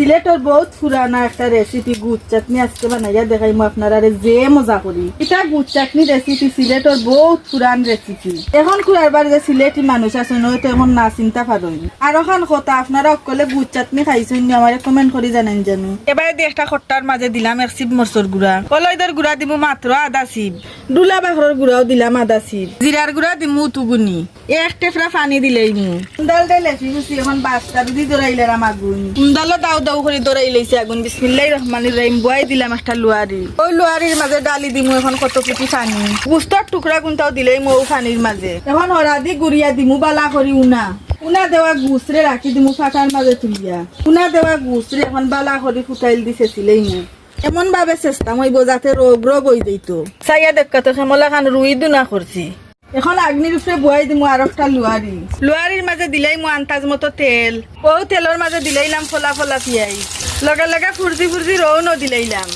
সিলেটর বহুত পুরানা একটা রেসিপি গুড় চাটনি আজকে বানাইয়া দেখাই মু আপনারা যে মজা করি। এটা গুড় চাটনি রেসিপি সিলেটর বহুত পুরান রেসিপি এখন খুঁড়ার যে সিলেটি মানুষ আছে, নয়তো এখন না চিন্তা পারেন আর ওখান কথা, আপনারা অকলে গুড় চাটনি খাইছেন নি, আমার কমেন্ট করে জানেন জানো। এবারে দিয়ে একটা খট্টার মাঝে দিলাম এক সিপ মরচর গুড়া। কলইদের গুড়া দিব মাত্র আধা সিপ ডুলা বাখরের গুড়াও দিলাম আধা সিপ জিরার গুড়া দিমু তুগুনি এক টেফরা পানি দিলেই মু উন্দাল ডাই লেফি গুছি এখন বাস্তা আগুন উন্দালো দাও দাও করে দৌড়াই লইছে আগুন। বিসমিল্লাহ রহমানির রহিম বুয়াই দিলাম একটা লুয়ারি ওই লুয়ারির মাঝে ডালি দিমু এখন কত কুটি পানি। গুস্তর টুকরা গুনটাও দিলেই মৌ পানির মাঝে এখন হরাদি গুড়িয়া দিমু বালা করি উনা। উনা দেওয়া গুসরে রাখি দিমু ফাটার মাঝে তুলিয়া। উনা দেওয়া গুসরে এখন বালা করি ফুটাইল এমন ভাবে চেষ্টা মই যাতে রোগ রোগ হয়ে যেত চাইয়া দেখা তো খেমলা খান রুই দুনা করছি এখন আগ্নির উপরে বয়াই দিমু আর একটা লুয়ারি লুয়ারির মাঝে দিলাই মো আন্তাজ মতো তেল। ও তেলের মাঝে দিলাইলাম ফলা ফলা পিয়াই লগে লগে ফুরজি ফুরজি রৌ ন দিলাইলাম